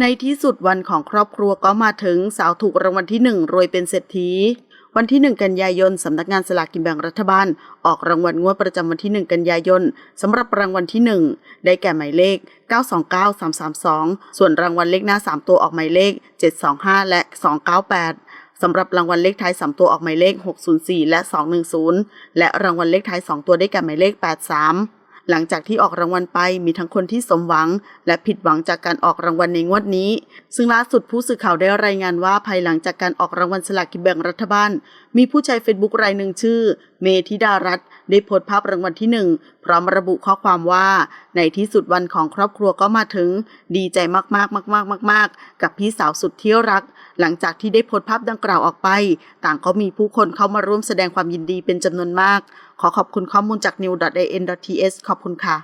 ในที่สุดวันของครอบครัวก็มาถึงสาวถูกรางวัลที่หนึ่งรวยเป็นเศรษฐี วันที่1กันยายนสำนักงานสลากกินแบ่งรัฐบาล ออกรางวัลงวดประจำวันที่1กันยายนสำหรับรางวัลที่1ได้แก่หมายเลข 929332 ส่วนรางวัลเลขหน้า 3 ตัวออกหมายเลข 725 และ 298สำหรับรางวัลเลขท้าย 3 ตัวออกหมายเลข 604 และ 210 และรางวัลเลขท้าย 2 ตัวได้แก่หมายเลข 83 หลังจากที่ออกรางวัลไปมีทั้งคนที่สมหวัง และผิดหวังจากการออกรางวัลในงวดนี้ ซึ่งล่าสุดผู้สื่อข่าวได้รายงานว่าภายหลังจากการออกรางวัลสลากกินแบ่งรัฐบาล มีผู้ใช้เฟซบุ๊กรายหนึ่งชื่อ เมธิดารัตน์ได้โพสต์ภาพรางวัลที่หนึ่งพร้อมระบุข้อความว่า ในที่สุดวันของครอบครัวก็มาถึง ดีใจมากๆมากๆมากๆ กับพี่สาวสุดที่รักหลังจากที่ได้โพสต์ภาพดังกล่าวออกไป ต่างก็มีผู้คนเข้ามาร่วมแสดงความยินดีเป็นจำนวนมาก ขอขอบคุณข้อมูลจาก new.an.ts ขอบคุณค่ะ